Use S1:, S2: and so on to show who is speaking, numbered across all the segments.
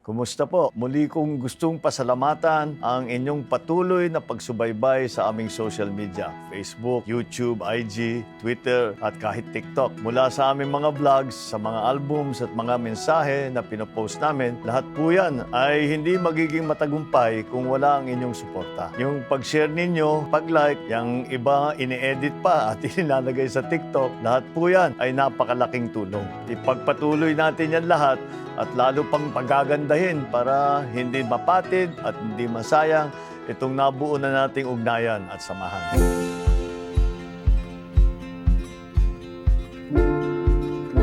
S1: Kumusta po? Muli kong gustong pasalamatan ang inyong patuloy na pagsubaybay sa aming social media. Facebook, YouTube, IG, Twitter at kahit TikTok. Mula sa aming mga vlogs, sa mga albums at mga mensahe na pinopost namin, lahat po yan ay hindi magiging matagumpay kung wala ang inyong suporta. Yung pag-share ninyo, pag-like, yung iba ini-edit pa at ilalagay sa TikTok, lahat po yan ay napakalaking tulong. Ipagpatuloy natin yan lahat at lalo pang pagagandahin para hindi mapatid at hindi masayang itong nabuo na nating ugnayan at samahan.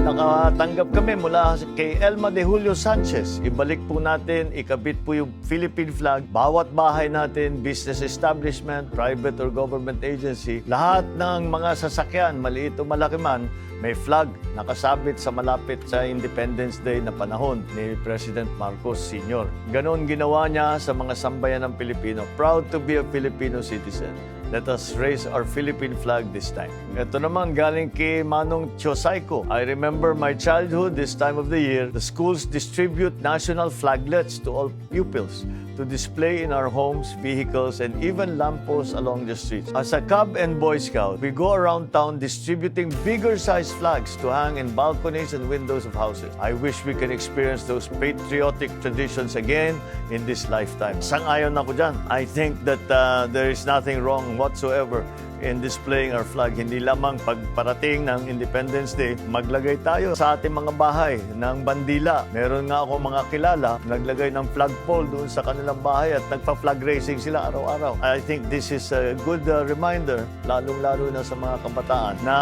S1: Nakatanggap kami mula kay Elma de Julio Sanchez. Ibalik po natin, ikabit po yung Philippine flag. Bawat bahay natin, business establishment, private or government agency, lahat ng mga sasakyan, maliit o malaki man, may flag nakasabit sa malapit sa Independence Day na panahon ni President Marcos Sr. Ganon ginawa niya sa mga sambayan ng Pilipino. Proud to be a Filipino citizen. Let us raise our Philippine flag this time. Ito naman galing kay Manong Chosaico. I remember my childhood this time of the year. The schools distribute national flaglets to all pupils to display in our homes, vehicles, and even lampposts along the streets. As a Cub and Boy Scout, we go around town distributing bigger size flags to hang in balconies and windows of houses. I wish we can experience those patriotic traditions again in this lifetime. Sang-ayon ako dyan. I think that uh, there is nothing wrong whatsoever in displaying our flag. Hindi lamang pagparating ng Independence Day, maglagay tayo sa ating mga bahay ng bandila. Meron nga ako mga kilala, naglagay ng flagpole doon sa kanilang bahay at nagpa-flag racing sila araw-araw. I think this is a good uh, reminder, lalong-lalo na sa mga kabataan, na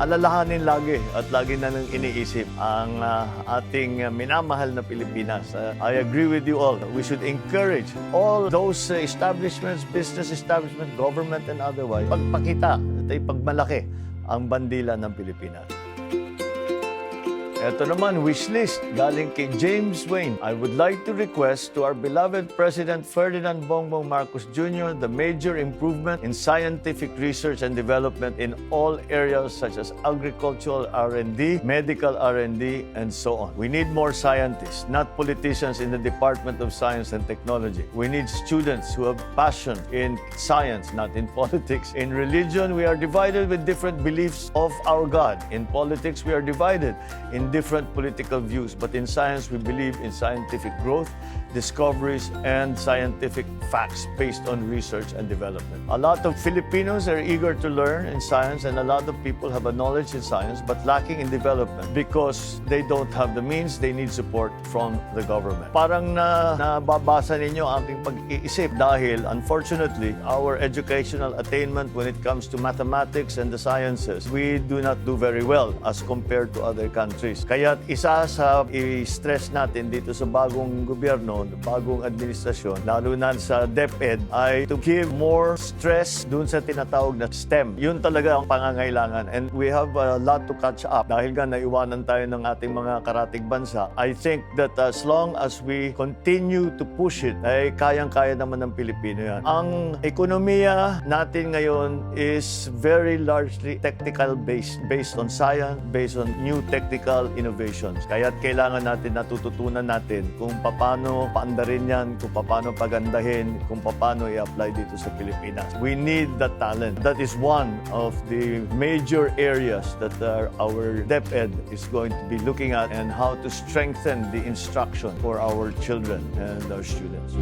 S1: alalahanin lagi at lagi na nang iniisip ang uh, ating uh, minamahal na Pilipinas. Uh, I agree with you all. We should encourage all those uh, establishments, business establishment, government and otherwise, pagpakita at ipagmalaki ang bandila ng Pilipinas. Ito naman, wish list galing kay James Wayne. I would like to request to our beloved President Ferdinand Bongbong Marcos Jr. the major improvement in scientific research and development in all areas such as agricultural R&D, medical R&D, and so on. We need more scientists, not politicians in the Department of Science and Technology. We need students who have passion in science, not in politics. In religion, we are divided with different beliefs of our God. In politics, we are divided in different political views. But in science, we believe in scientific growth, discoveries, and scientific facts based on research and development. A lot of Filipinos are eager to learn in science, and a lot of people have a knowledge in science but lacking in development because they don't have the means, they need support from the government. Parang na nababasa ninyo aking pag-iisip dahil unfortunately, our educational attainment when it comes to mathematics and the sciences, we do not do very well as compared to other countries. Kaya isa sa i-stress natin dito sa bagong gobyerno, bagong administrasyon, lalo na sa DepEd, ay to give more stress dun sa tinatawag na STEM. Yun talaga ang pangangailangan. And we have a lot to catch up. Dahil nga naiwanan tayo ng ating mga karatig bansa, I think that as long as we continue to push it, ay kayang-kaya naman ng Pilipino yan. Ang ekonomiya natin ngayon is very largely technical based, based on science, based on new technical innovations. Kaya kailangan natin natututunan natin kung paano paandarin yan, kung paano pagandahin, kung paano i-apply dito sa Pilipinas. We need the talent. That is one of the major areas that uh, our DepEd is going to be looking at and how to strengthen the instruction for our children and our students.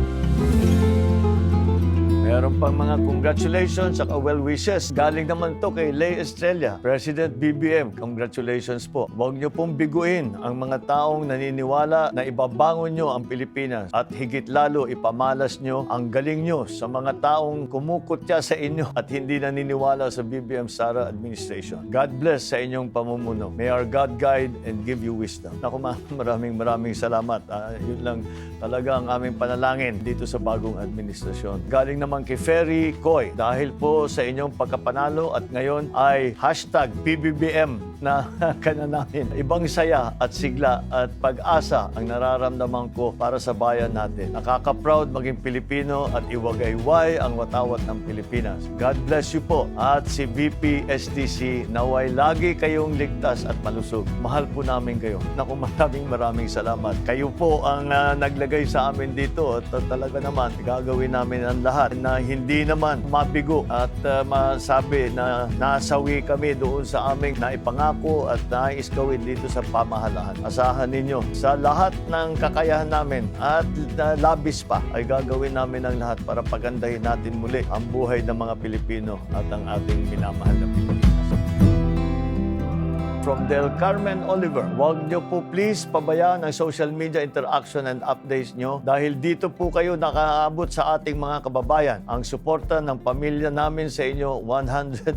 S1: Meron pang mga congratulations at well wishes. Galing naman to kay Lay Estrella, President BBM. Congratulations po. Huwag niyo pong biguin ang mga taong naniniwala na ibabangon niyo ang Pilipinas at higit lalo ipamalas niyo ang galing niyo sa mga taong kumukutya sa inyo at hindi naniniwala sa BBM Sara administration. God bless sa inyong pamumuno. May our God guide and give you wisdom. Naku ma, maraming maraming salamat. Ah, yun lang talaga ang aming panalangin dito sa bagong administrasyon. Galing naman kay Ferry Coy dahil po sa inyong pagkapanalo at ngayon ay hashtag PBBM na kana namin. Ibang saya at sigla at pag-asa ang nararamdaman ko para sa bayan natin. Nakaka-proud maging Pilipino at iwagayway ang watawat ng Pilipinas. God bless you po. At si VP STC, naway lagi kayong ligtas at malusog. Mahal po namin kayo. Naku, maraming maraming salamat. Kayo po ang ah, naglagay sa amin dito at uh, talaga naman gagawin namin ang lahat na hindi naman mabigo at uh, masabi na nasawi kami doon sa aming naipangako at nais gawin dito sa pamahalaan. Asahan ninyo sa lahat ng kakayahan namin at uh, labis pa ay gagawin namin ang lahat para pagandahin natin muli ang buhay ng mga Pilipino at ang ating minamahal na Pilipinas from Del Carmen Oliver. Huwag niyo po please pabayaan ang social media interaction and updates niyo dahil dito po kayo nakaabot sa ating mga kababayan. Ang suporta ng pamilya namin sa inyo 100%.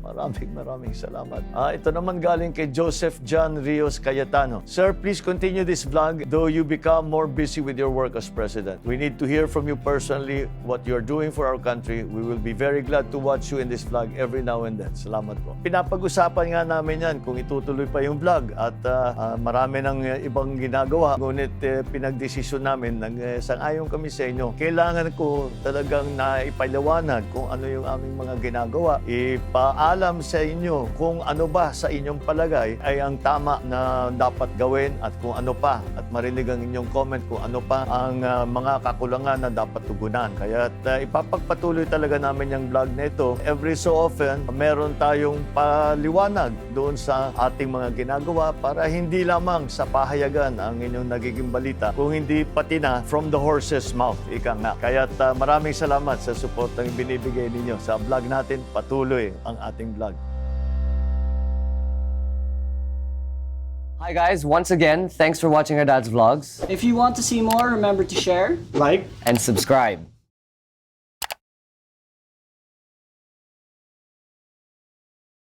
S1: Maraming maraming salamat. Ah, ito naman galing kay Joseph John Rios Cayetano. Sir, please continue this vlog though you become more busy with your work as president. We need to hear from you personally what you're doing for our country. We will be very glad to watch you in this vlog every now and then. Salamat po. Pinapag-usapan nga namin yan kung itutuloy pa yung vlog at ah, marami ng eh, ibang ginagawa. Ngunit eh, pinagdesisyon namin, nag, eh, sang-ayon kami sa inyo. Kailangan ko talagang naipaliwanag kung ano yung aming mga ginagawa. Ipaalam sa inyo kung ano ba sa inyong palagay ay ang tama na dapat gawin at kung ano pa. At marinig ang inyong comment kung ano pa ang ah, mga kakulangan na dapat tugunan. Kaya uh, ipapagpatuloy talaga namin yung vlog na ito. Every so often, meron tayong paliwanag doon sa ating mga ginagawa para hindi lamang sa pahayagan ang inyong nagiging balita, kung hindi pati na from the horse's mouth, ika nga. Kaya maraming salamat sa support ng binibigay ninyo sa vlog natin. Patuloy ang ating vlog.
S2: Hi guys, once again, thanks for watching our dad's vlogs
S3: If you want to see more, remember to share,
S4: like,
S2: and subscribe.